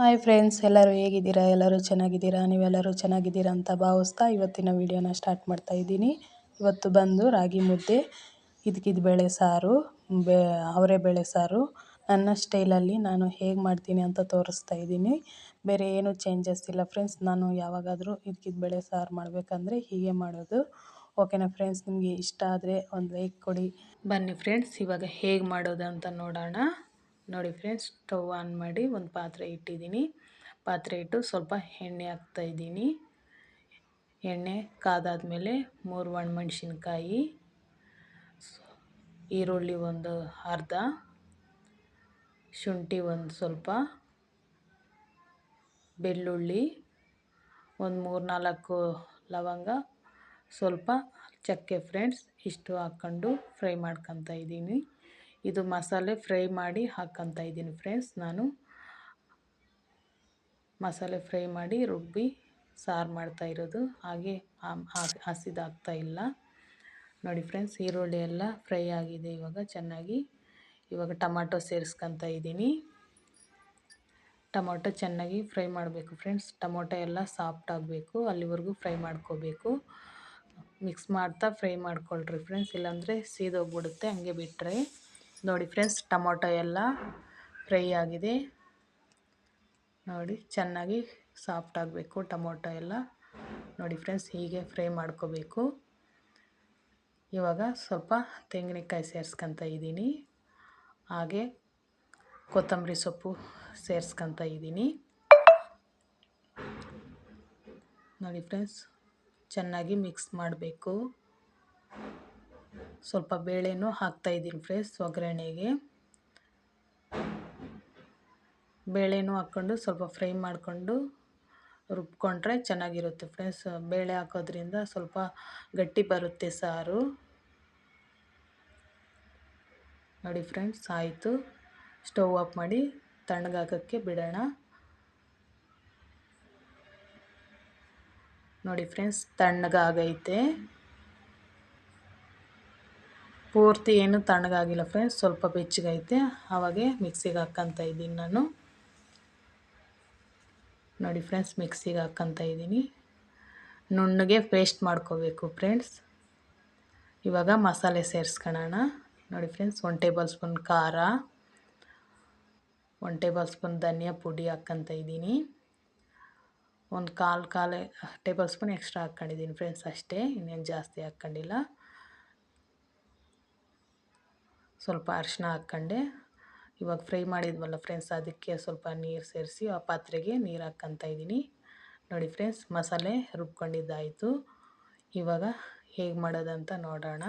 Hi friends ಎಲ್ಲರೂ ಹೇಗಿದ್ದೀರಾ? ಎಲ್ಲರೂ ಚೆನ್ನಾಗಿದ್ದೀರಾ? ನೀವೆಲ್ಲರೂ ಚೆನ್ನಾಗಿದ್ದೀರಾ ಅಂತ ಭಾವಿಸ್ತಾ ಇವತ್ತಿನ ವಿಡಿಯೋನ ಸ್ಟಾರ್ಟ್ ಮಾಡ್ತಾ ಇದ್ದೀನಿ. ಇವತ್ತು ಬಂದು ರಾಗಿ ಮುದ್ದೆ ಇದಕ್ಕಿದ ಬೇಳೆ ಸಾರು, ಬೇ, ಅವರೆ ಬೇಳೆ ಸಾರು. ನನ್ನ ಸ್ಟೈಲಲ್ಲಿ ನಾನು ಹೇಗೆ ಮಾಡ್ತೀನಿ ಅಂತ ತೋರಿಸ್ತಾ ಇದ್ದೀನಿ. ಬೇರೆ ಏನೂ ಚೇಂಜಸ್ ಇಲ್ಲ ಫ್ರೆಂಡ್ಸ್ ನಾನು ಯಾವಾಗಾದರೂ ಇದಕ್ಕಿದ ಬೇಳೆ ಸಾರು ಮಾಡಬೇಕಂದ್ರೆ ಹೀಗೆ ಮಾಡೋದು. ಓಕೆನಾ ಫ್ರೆಂಡ್ಸ್ ನಿಮಗೆ ಇಷ್ಟ ಆದರೆ ಒಂದು ಲೈಕ್ ಕೊಡಿ. ಬನ್ನಿ ಫ್ರೆಂಡ್ಸ್ ಇವಾಗ ಹೇಗೆ ಮಾಡೋದು ಅಂತ ನೋಡೋಣ. ನೋಡಿ ಫ್ರೆಂಡ್ಸ್ ಸ್ಟವ್ ಆನ್ ಮಾಡಿ ಒಂದು ಪಾತ್ರೆ ಇಟ್ಟಿದ್ದೀನಿ. ಪಾತ್ರೆ ಇಟ್ಟು ಸ್ವಲ್ಪ ಎಣ್ಣೆ ಹಾಕ್ತಾಯಿದ್ದೀನಿ ಎಣ್ಣೆ ಕಾದಾದಮೇಲೆ ಮೂರು ಒಣಮೆಣ್ಸಿನ್ಕಾಯಿ, ಈರುಳ್ಳಿ ಒಂದು ಅರ್ಧ, ಶುಂಠಿ ಒಂದು ಸ್ವಲ್ಪ, ಬೆಳ್ಳುಳ್ಳಿ ಒಂದು ಮೂರು ನಾಲ್ಕು ಲವಂಗ, ಸ್ವಲ್ಪ ಚಕ್ಕೆ ಫ್ರೆಂಡ್ಸ್ ಇಷ್ಟು ಹಾಕ್ಕೊಂಡು ಫ್ರೈ ಮಾಡ್ಕೊತಾ ಇದ್ದೀನಿ. ಇದು ಮಸಾಲೆ ಫ್ರೈ ಮಾಡಿ ಹಾಕ್ಕೊತ ಇದ್ದೀನಿ ಫ್ರೆಂಡ್ಸ್ ನಾನು ಮಸಾಲೆ ಫ್ರೈ ಮಾಡಿ ರುಬ್ಬಿ ಸಾರು ಮಾಡ್ತಾ ಇರೋದು. ಹಾಗೆ ಹಸಿದಾಗ್ತಾ ಇಲ್ಲ. ನೋಡಿ ಫ್ರೆಂಡ್ಸ್ ಈರುಳ್ಳಿ ಎಲ್ಲ ಫ್ರೈ ಆಗಿದೆ ಇವಾಗ ಚೆನ್ನಾಗಿ. ಇವಾಗ ಟೊಮಾಟೊ ಸೇರಿಸ್ಕೊತ ಇದ್ದೀನಿ. ಟೊಮೊಟೊ ಚೆನ್ನಾಗಿ ಫ್ರೈ ಮಾಡಬೇಕು ಫ್ರೆಂಡ್ಸ್ ಟೊಮೊಟೊ ಎಲ್ಲ ಸಾಫ್ಟ್ ಆಗಬೇಕು, ಅಲ್ಲಿವರೆಗೂ ಫ್ರೈ ಮಾಡ್ಕೋಬೇಕು. ಮಿಕ್ಸ್ ಮಾಡ್ತಾ ಫ್ರೈ ಮಾಡ್ಕೊಳ್ರಿ ಫ್ರೆಂಡ್ಸ್ ಇಲ್ಲಾಂದರೆ ಸೀದೋಗ್ಬಿಡುತ್ತೆ, ಹಂಗೆ ಬಿಟ್ಟರೆ ನೋಡಿ ಫ್ರೆಂಡ್ಸ್, ಟೊಮೊಟೊ ಎಲ್ಲ ಫ್ರೈ ಆಗಿದೆ. ನೋಡಿ, ಚೆನ್ನಾಗಿ ಸಾಫ್ಟ್ ಆಗಬೇಕು ಟೊಮೊಟೊ ಎಲ್ಲ. ನೋಡಿ ಫ್ರೆಂಡ್ಸ್, ಹೀಗೆ ಫ್ರೈ ಮಾಡ್ಕೋಬೇಕು. ಇವಾಗ ಸ್ವಲ್ಪ ತೆಂಗಿನಕಾಯಿ ಸೇರಿಸ್ಕೊತ ಇದ್ದೀನಿ. ಹಾಗೆ ಕೊತ್ತಂಬರಿ ಸೊಪ್ಪು ಸೇರಿಸ್ಕೊತ ಇದ್ದೀನಿ. ನೋಡಿ ಫ್ರೆಂಡ್ಸ್, ಚೆನ್ನಾಗಿ ಮಿಕ್ಸ್ ಮಾಡಬೇಕು. ಸ್ವಲ್ಪ ಬೇಳೆನೂ ಹಾಕ್ತಾಯಿದ್ದೀನಿ ಫ್ರೆಂಡ್ಸ್ ಒಗ್ಗರಣೆಗೆ. ಬೇಳೆನೂ ಹಾಕ್ಕೊಂಡು ಸ್ವಲ್ಪ ಫ್ರೈ ಮಾಡಿಕೊಂಡು ರುಬ್ಕೊಂಡ್ರೆ ಚೆನ್ನಾಗಿರುತ್ತೆ ಫ್ರೆಂಡ್ಸ್. ಬೇಳೆ ಹಾಕೋದ್ರಿಂದ ಸ್ವಲ್ಪ ಗಟ್ಟಿ ಬರುತ್ತೆ ಸಾರು. ನೋಡಿ ಫ್ರೆಂಡ್ಸ್, ಆಯಿತು. ಸ್ಟವ್ ಆಫ್ ಮಾಡಿ ತಣ್ಣಗಾಕೋಕ್ಕೆ ಬಿಡೋಣ. ನೋಡಿ ಫ್ರೆಂಡ್ಸ್, ತಣ್ಣಗಾಗೈತೆ. ಪೂರ್ತಿ ಏನು ತಣ್ಣಗಾಗಿಲ್ಲ ಫ್ರೆಂಡ್ಸ್ ಸ್ವಲ್ಪ ಬೆಚ್ಚಗೈತೆ. ಆವಾಗೆ ಮಿಕ್ಸಿಗೆ ಹಾಕ್ಕೊತ ಇದ್ದೀನಿ ನಾನು. ನೋಡಿ ಫ್ರೆಂಡ್ಸ್ ಮಿಕ್ಸಿಗೆ ಹಾಕ್ಕೊತ ಇದ್ದೀನಿ. ನುಣ್ಣಗೆ ಪೇಸ್ಟ್ ಮಾಡ್ಕೋಬೇಕು ಫ್ರೆಂಡ್ಸ್ ಇವಾಗ ಮಸಾಲೆ ಸೇರಿಸ್ಕೊಳ್ಳೋಣ ನೋಡಿ ಫ್ರೆಂಡ್ಸ್ ಒನ್ ಟೇಬಲ್ ಸ್ಪೂನ್ ಖಾರ ಒನ್ ಟೇಬಲ್ ಸ್ಪೂನ್ ಧನಿಯಾ ಪುಡಿ ಹಾಕ್ಕೊತ ಇದ್ದೀನಿ. ಒಂದು ಕಾಲು ಕಾಲು ಟೇಬಲ್ ಸ್ಪೂನ್ ಎಕ್ಸ್ಟ್ರಾ ಹಾಕ್ಕೊಂಡಿದ್ದೀನಿ ಫ್ರೆಂಡ್ಸ್ ಅಷ್ಟೇ. ಇನ್ನೇನು ಜಾಸ್ತಿ ಹಾಕ್ಕೊಂಡಿಲ್ಲ ಸ್ವಲ್ಪ ಅರಿಶಿನ ಹಾಕ್ಕೊಂಡೆ. ಇವಾಗ ಫ್ರೈ ಮಾಡಿದ್ವಲ್ಲ ಫ್ರೆಂಡ್ಸ್ ಅದಕ್ಕೆ ಸ್ವಲ್ಪ ನೀರು ಸೇರಿಸಿ ಆ ಪಾತ್ರೆಗೆ ನೀರು ಹಾಕ್ಕೊತ ಇದ್ದೀನಿ. ನೋಡಿ ಫ್ರೆಂಡ್ಸ್ ಮಸಾಲೆ ರುಬ್ಕೊಂಡಿದ್ದಾಯಿತು. ಇವಾಗ ಹೇಗೆ ಮಾಡೋದಂತ ನೋಡೋಣ.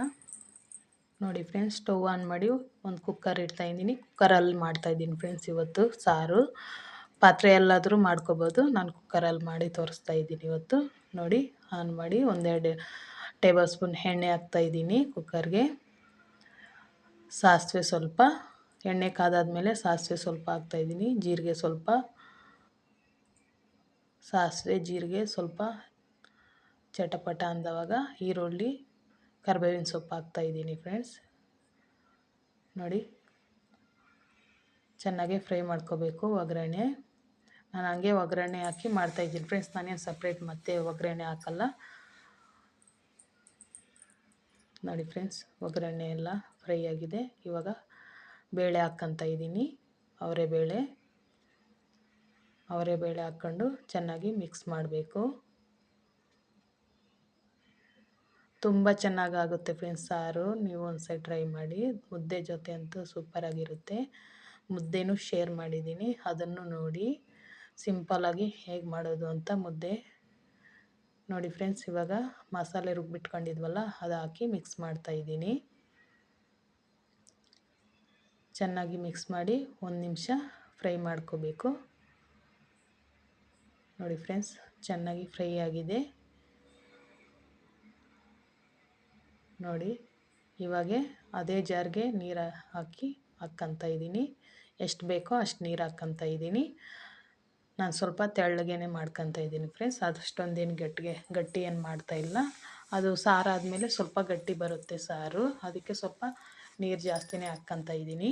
ನೋಡಿ ಫ್ರೆಂಡ್ಸ್ ಸ್ಟವ್ ಆನ್ ಮಾಡಿ ಒಂದು ಕುಕ್ಕರ್ ಇಡ್ತಾ ಇದ್ದೀನಿ. ಕುಕ್ಕರಲ್ಲಿ ಮಾಡ್ತಾಯಿದ್ದೀನಿ ಫ್ರೆಂಡ್ಸ್ ಇವತ್ತು ಸಾರು. ಪಾತ್ರೆ ಎಲ್ಲಾದರೂ ಮಾಡ್ಕೋಬೋದು. ನಾನು ಕುಕ್ಕರಲ್ಲಿ ಮಾಡಿ ತೋರಿಸ್ತಾ ಇದ್ದೀನಿ ಇವತ್ತು. ನೋಡಿ ಆನ್ ಮಾಡಿ ಒಂದೆರಡು ಟೇಬಲ್ ಸ್ಪೂನ್ ಎಣ್ಣೆ ಹಾಕ್ತಾಯಿದ್ದೀನಿ ಕುಕ್ಕರ್ಗೆ ಸಾಸಿವೆ ಸ್ವಲ್ಪ, ಎಣ್ಣೆ ಕಾದಾದಮೇಲೆ ಸಾಸಿವೆ ಸ್ವಲ್ಪ ಹಾಕ್ತಾಯಿದ್ದೀನಿ ಜೀರಿಗೆ ಸ್ವಲ್ಪ, ಸಾಸಿವೆ, ಜೀರಿಗೆ ಸ್ವಲ್ಪ, ಚಟಪಟ ಅಂದವಾಗ ಈರುಳ್ಳಿ, ಕರ್ಬೇವಿನ ಸೊಪ್ಪು ಹಾಕ್ತಾಯಿದ್ದೀನಿ ಫ್ರೆಂಡ್ಸ್ ನೋಡಿ, ಚೆನ್ನಾಗೆ ಫ್ರೈ ಮಾಡ್ಕೋಬೇಕು ಒಗ್ಗರಣೆ. ನಾನು ಹಂಗೆ ಒಗ್ಗರಣೆ ಹಾಕಿ ಮಾಡ್ತಾಯಿದ್ದೀನಿ ಫ್ರೆಂಡ್ಸ್ ನಾನೇನು ಸಪ್ರೇಟ್ ಮತ್ತೆ ಒಗ್ಗರಣೆ ಹಾಕಲ್ಲ. ನೋಡಿ ಫ್ರೆಂಡ್ಸ್ ಒಗ್ಗರಣೆ ಎಲ್ಲ ಫ್ರೈ ಆಗಿದೆ ಇವಾಗ ಬೇಳೆ ಹಾಕ್ಕೊತ ಇದ್ದೀನಿ. ಅವರೆ ಬೇಳೆ. ಅವರೆ ಬೇಳೆ ಹಾಕ್ಕೊಂಡು ಚೆನ್ನಾಗಿ ಮಿಕ್ಸ್ ಮಾಡಬೇಕು. ತುಂಬ ಚೆನ್ನಾಗಾಗುತ್ತೆ ಫ್ರೆಂಡ್ಸ್ ಸಾರು. ನೀವು ಒಂದು ಸೈಡ್ ಟ್ರೈ ಮಾಡಿ. ಮುದ್ದೆ ಜೊತೆ ಅಂತೂ ಸೂಪರಾಗಿರುತ್ತೆ ಮುದ್ದೆನೂ ಶೇರ್ ಮಾಡಿದ್ದೀನಿ. ಅದನ್ನು ನೋಡಿ ಸಿಂಪಲಾಗಿ ಹೇಗೆ ಮಾಡೋದು ಅಂತ ಮುದ್ದೆ. ನೋಡಿ ಫ್ರೆಂಡ್ಸ್ ಇವಾಗ ಮಸಾಲೆ ರುಬ್ಬಿಟ್ಕೊಂಡಿದ್ವಲ್ಲ, ಅದು ಹಾಕಿ ಮಿಕ್ಸ್ ಮಾಡ್ತಾಯಿದ್ದೀನಿ ಚೆನ್ನಾಗಿ ಮಿಕ್ಸ್ ಮಾಡಿ ಒಂದು ನಿಮಿಷ ಫ್ರೈ ಮಾಡ್ಕೋಬೇಕು. ನೋಡಿ ಫ್ರೆಂಡ್ಸ್ ಚೆನ್ನಾಗಿ ಫ್ರೈ ಆಗಿದೆ. ನೋಡಿ, ಇವಾಗೆ ಅದೇ ಜಾರ್ಗೆ ನೀರು ಹಾಕಿ ಹಾಕ್ಕೊತ ಇದ್ದೀನಿ. ಎಷ್ಟು ಬೇಕೋ ಅಷ್ಟು ನೀರು ಹಾಕ್ಕೊತ ಇದ್ದೀನಿ. ನಾನು ಸ್ವಲ್ಪ ತೆಳ್ಳಗೇನೆ ಮಾಡ್ಕೊತ ಇದ್ದೀನಿ ಫ್ರೆಂಡ್ಸ್ ಅದಷ್ಟೊಂದೇನು ಗಟ್ಟಿಗೆ, ಗಟ್ಟಿ ಏನು ಮಾಡ್ತಾಯಿಲ್ಲ ಅದು ಸಾರು ಆದಮೇಲೆ ಸ್ವಲ್ಪ ಗಟ್ಟಿ ಬರುತ್ತೆ ಸಾರು. ಅದಕ್ಕೆ ಸ್ವಲ್ಪ ನೀರು ಜಾಸ್ತಿನೇ ಹಾಕ್ಕೊತ ಇದ್ದೀನಿ.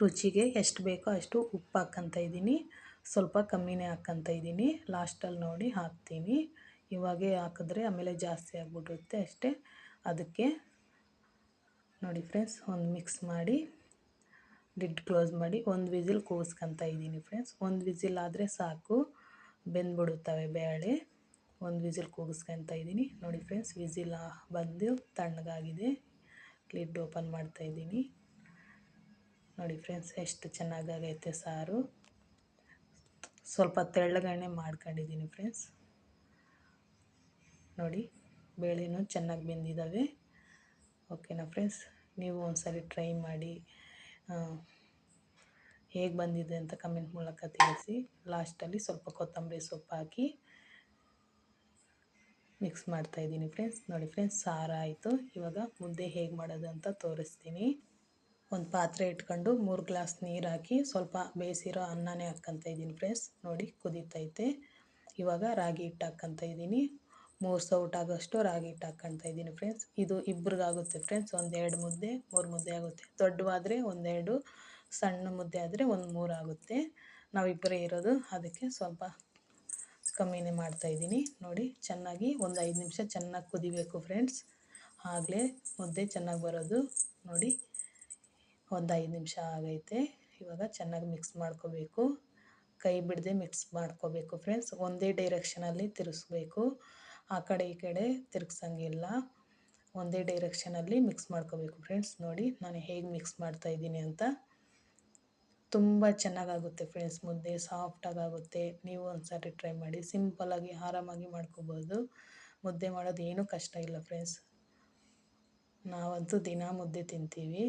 ರುಚಿಗೆ ಎಷ್ಟು ಬೇಕೋ ಅಷ್ಟು ಉಪ್ಪು ಹಾಕ್ಕೊತ ಇದ್ದೀನಿ. ಸ್ವಲ್ಪ ಕಮ್ಮಿನೇ ಹಾಕ್ಕೊತ ಇದ್ದೀನಿ. ಲಾಸ್ಟಲ್ಲಿ ನೋಡಿ ಹಾಕ್ತೀನಿ. ಇವಾಗೇ ಹಾಕಿದ್ರೆ ಆಮೇಲೆ ಜಾಸ್ತಿ ಆಗಿಬಿಡುತ್ತೆ ಅಷ್ಟೇ. ಅದಕ್ಕೆ ನೋಡಿ ಫ್ರೆಂಡ್ಸ್ ಒಂದು ಮಿಕ್ಸ್ ಮಾಡಿ ಲಿಡ್ ಕ್ಲೋಸ್ ಮಾಡಿ ಒಂದು ವಿಸಿಲ್ ಕೂಗಿಸ್ಕೊತ ಇದ್ದೀನಿ ಫ್ರೆಂಡ್ಸ್ ಒಂದು ವಿಸಿಲ್ ಆದರೆ ಸಾಕು. ಬೆಂದ್ಬಿಡುತ್ತವೆ ಬೇಳೆ ಒಂದು ವಿಸಿಲ್ ಕೂಗಿಸ್ಕೊತ ಇದ್ದೀನಿ. ನೋಡಿ ಫ್ರೆಂಡ್ಸ್ ವಿಸಿಲ್ ಬಂದು ತಣ್ಣಗಾಗಿದೆ. ಲಿಡ್ ಓಪನ್ ಮಾಡ್ತಾ ಇದ್ದೀನಿ. ನೋಡಿ ಫ್ರೆಂಡ್ಸ್, ಎಷ್ಟು ಚೆನ್ನಾಗಾಗೈತೆ ಸಾರು. ಸ್ವಲ್ಪ ತೆಳ್ಳಗಣ್ಣೆ ಮಾಡ್ಕೊಂಡಿದ್ದೀನಿ ಫ್ರೆಂಡ್ಸ್. ನೋಡಿ, ಬೇಳೆನೂ ಚೆನ್ನಾಗಿ ಬೆಂದಿದ್ದಾವೆ ಓಕೆನಾ ಫ್ರೆಂಡ್ಸ್? ನೀವು ಒಂದ್ಸರಿ ಟ್ರೈ ಮಾಡಿ ಹೇಗೆ ಬಂದಿದೆ ಅಂತ ಕಮೆಂಟ್ ಮೂಲಕ ತಿಳಿಸಿ. ಲಾಸ್ಟಲ್ಲಿ ಸ್ವಲ್ಪ ಕೊತ್ತಂಬರಿ ಸೊಪ್ಪು ಹಾಕಿ ಮಿಕ್ಸ್ ಮಾಡ್ತಾ ಇದ್ದೀನಿ ಫ್ರೆಂಡ್ಸ್ ನೋಡಿ ಫ್ರೆಂಡ್ಸ್ ಸಾರು ಆಯಿತು. ಇವಾಗ ಮುದ್ದೆ ಹೇಗೆ ಮಾಡೋದು ಅಂತ ತೋರಿಸ್ತೀನಿ. ಒಂದು ಪಾತ್ರೆ ಇಟ್ಕೊಂಡು ಮೂರು ಗ್ಲಾಸ್ ನೀರು ಹಾಕಿ ಸ್ವಲ್ಪ ಬೇಯಿಸಿರೋ ಅನ್ನನೇ ಹಾಕ್ಕೊತ ಇದ್ದೀನಿ ಫ್ರೆಂಡ್ಸ್ ನೋಡಿ ಕುದೀತೈತೆ ಇವಾಗ ರಾಗಿ ಹಿಟ್ಟು ಹಾಕ್ಕೊತ ಇದ್ದೀನಿ. ಮೂರು ಸೌಟಾಗೋಷ್ಟು ರಾಗಿ ಹಿಟ್ಟು ಹಾಕ್ಕೊತ ಇದ್ದೀನಿ ಫ್ರೆಂಡ್ಸ್ ಇದು ಇಬ್ರಿಗಾಗುತ್ತೆ ಫ್ರೆಂಡ್ಸ್ ಒಂದೆರಡು ಮುದ್ದೆ, ಮೂರು ಮುದ್ದೆ ಆಗುತ್ತೆ. ದೊಡ್ಡವಾದರೆ ಒಂದೆರಡು, ಸಣ್ಣ ಮುದ್ದೆ ಆದರೆ ಒಂದು ಮೂರು ಆಗುತ್ತೆ. ನಾವಿಬ್ಬರೇ ಇರೋದು. ಅದಕ್ಕೆ ಸ್ವಲ್ಪ ಕಮ್ಮಿನೇ ಮಾಡ್ತಾಯಿದ್ದೀನಿ ನೋಡಿ, ಚೆನ್ನಾಗಿ ಒಂದು ಐದು ನಿಮಿಷ ಚೆನ್ನಾಗಿ ಕುದಿಬೇಕು ಫ್ರೆಂಡ್ಸ್ ಆಗಲೇ ಮುದ್ದೆ ಚೆನ್ನಾಗಿ ಬರೋದು. ನೋಡಿ, ಒಂದು ಐದು ನಿಮಿಷ ಆಗೈತೆ. ಇವಾಗ ಚೆನ್ನಾಗಿ ಮಿಕ್ಸ್ ಮಾಡ್ಕೋಬೇಕು. ಕೈ ಬಿಡದೆ ಮಿಕ್ಸ್ ಮಾಡ್ಕೋಬೇಕು ಫ್ರೆಂಡ್ಸ್ ಒಂದೇ ಡೈರೆಕ್ಷನಲ್ಲಿ ತಿರುಗಿಸ್ಬೇಕು. ಆ ಕಡೆ ಈ ಕಡೆ ತಿರುಗ್ಸಂಗಿಲ್ಲ. ಒಂದೇ ಡೈರೆಕ್ಷನಲ್ಲಿ ಮಿಕ್ಸ್ ಮಾಡ್ಕೋಬೇಕು ಫ್ರೆಂಡ್ಸ್ ನೋಡಿ, ನಾನು ಹೇಗೆ ಮಿಕ್ಸ್ ಮಾಡ್ತಾಯಿದ್ದೀನಿ ಅಂತ. ತುಂಬ ಚೆನ್ನಾಗಾಗುತ್ತೆ ಫ್ರೆಂಡ್ಸ್ ಮುದ್ದೆ ಸಾಫ್ಟಾಗುತ್ತೆ ನೀವು ಒಂದು ಸಾರಿ ಟ್ರೈ ಮಾಡಿ ಸಿಂಪಲಾಗಿ ಆರಾಮಾಗಿ ಮಾಡ್ಕೋಬೋದು. ಮುದ್ದೆ ಮಾಡೋದು ಏನೂ ಕಷ್ಟ ಇಲ್ಲ ಫ್ರೆಂಡ್ಸ್ ನಾವಂತೂ ದಿನ ಮುದ್ದೆ ತಿಂತೀವಿ.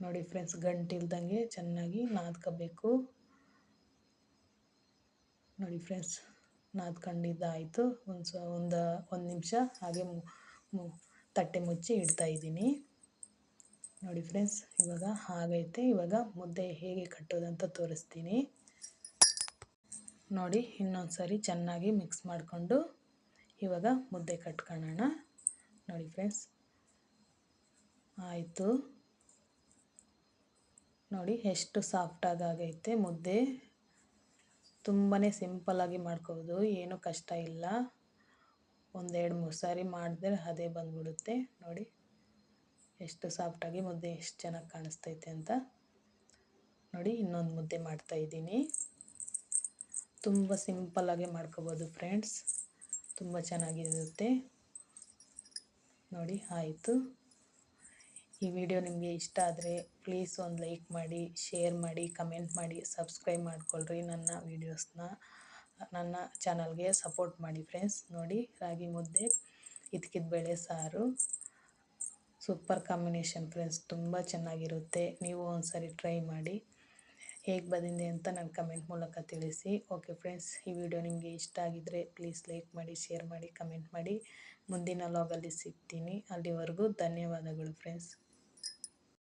ನೋಡಿ ಫ್ರೆಂಡ್ಸ್ ಗಂಟಿಲ್ದಂಗೆ ಚೆನ್ನಾಗಿ ನಾದ್ಕೋಬೇಕು. ನೋಡಿ ಫ್ರೆಂಡ್ಸ್ ನಾದ್ಕೊಂಡಿದ್ದಾಯಿತು. ಒಂದು ಸ ಒಂದು ಒಂದು ನಿಮಿಷ ಹಾಗೆ ತಟ್ಟೆ ಮುಚ್ಚಿ ಇಡ್ತಾಯಿದ್ದೀನಿ ನೋಡಿ ಫ್ರೆಂಡ್ಸ್ ಇವಾಗ ಹಾಗೈತೆ. ಇವಾಗ ಮುದ್ದೆ ಹೇಗೆ ಕಟ್ಟೋದಂತ ತೋರಿಸ್ತೀನಿ. ನೋಡಿ ಇನ್ನೊಂದು ಸಾರಿ ಚೆನ್ನಾಗಿ ಮಿಕ್ಸ್ ಮಾಡಿಕೊಂಡು ಇವಾಗ ಮುದ್ದೆ ಕಟ್ಕೊಳ್ಳೋಣ. ನೋಡಿ ಫ್ರೆಂಡ್ಸ್ ಆಯಿತು. ನೋಡಿ, ಎಷ್ಟು ಸಾಫ್ಟಾಗಿ ಆಗೈತೆ ಮುದ್ದೆ. ತುಂಬಾ ಸಿಂಪಲ್ಲಾಗಿ ಮಾಡ್ಕೋಬೋದು, ಏನೂ ಕಷ್ಟ ಇಲ್ಲ. ಒಂದೆರಡು ಮೂರು ಸಾರಿ ಮಾಡಿದ್ರೆ ಅದೇ ಬಂದ್ಬಿಡುತ್ತೆ. ನೋಡಿ. ಎಷ್ಟು ಸಾಫ್ಟಾಗಿ ಮುದ್ದೆ ಎಷ್ಟು ಚೆನ್ನಾಗಿ ಕಾಣಿಸ್ತೈತೆ ಅಂತ ನೋಡಿ ಇನ್ನೊಂದು ಮುದ್ದೆ ಮಾಡ್ತಾ ಇದ್ದೀನಿ. ತುಂಬ ಸಿಂಪಲ್ಲಾಗೆ ಮಾಡ್ಕೋಬೋದು ಫ್ರೆಂಡ್ಸ್ ತುಂಬ ಚೆನ್ನಾಗಿರುತ್ತೆ. ನೋಡಿ ಆಯಿತು. ಈ ವಿಡಿಯೋ ನಿಮಗೆ ಇಷ್ಟ ಆದರೆ ಪ್ಲೀಸ್ ಒಂದು ಲೈಕ್ ಮಾಡಿ ಶೇರ್ ಮಾಡಿ ಕಮೆಂಟ್ ಮಾಡಿ ಸಬ್ಸ್ಕ್ರೈಬ್ ಮಾಡ್ಕೊಳ್ರಿ ನನ್ನ ವೀಡಿಯೋಸ್ನ ನನ್ನ ಚಾನಲ್ಗೆ ಸಪೋರ್ಟ್ ಮಾಡಿ ಫ್ರೆಂಡ್ಸ್ ನೋಡಿ ರಾಗಿ ಮುದ್ದೆ, ಇದ್ಕಿದ ಬೇಳೆ ಸಾರು. ಸೂಪರ್ ಕಾಂಬಿನೇಷನ್ ಫ್ರೆಂಡ್ಸ್, ತುಂಬ ಚೆನ್ನಾಗಿರುತ್ತೆ. ನೀವು ಒಂದು ಟ್ರೈ ಮಾಡಿ. ಹೇಗೆ ಬಂದಿದೆ ಅಂತ ನನ್ನ ಕಮೆಂಟ್ ಮೂಲಕ ತಿಳಿಸಿ. ಓಕೆ ಫ್ರೆಂಡ್ಸ್ ಈ ವಿಡಿಯೋ ನಿಮಗೆ ಇಷ್ಟ ಆಗಿದ್ದರೆ ಪ್ಲೀಸ್ ಲೈಕ್ ಮಾಡಿ ಶೇರ್ ಮಾಡಿ ಕಮೆಂಟ್ ಮಾಡಿ. ಮುಂದಿನ ಲಾಗಲ್ಲಿ ಸಿಗ್ತೀನಿ. ಅಲ್ಲಿವರೆಗೂ ಧನ್ಯವಾದಗಳು ಫ್ರೆಂಡ್ಸ್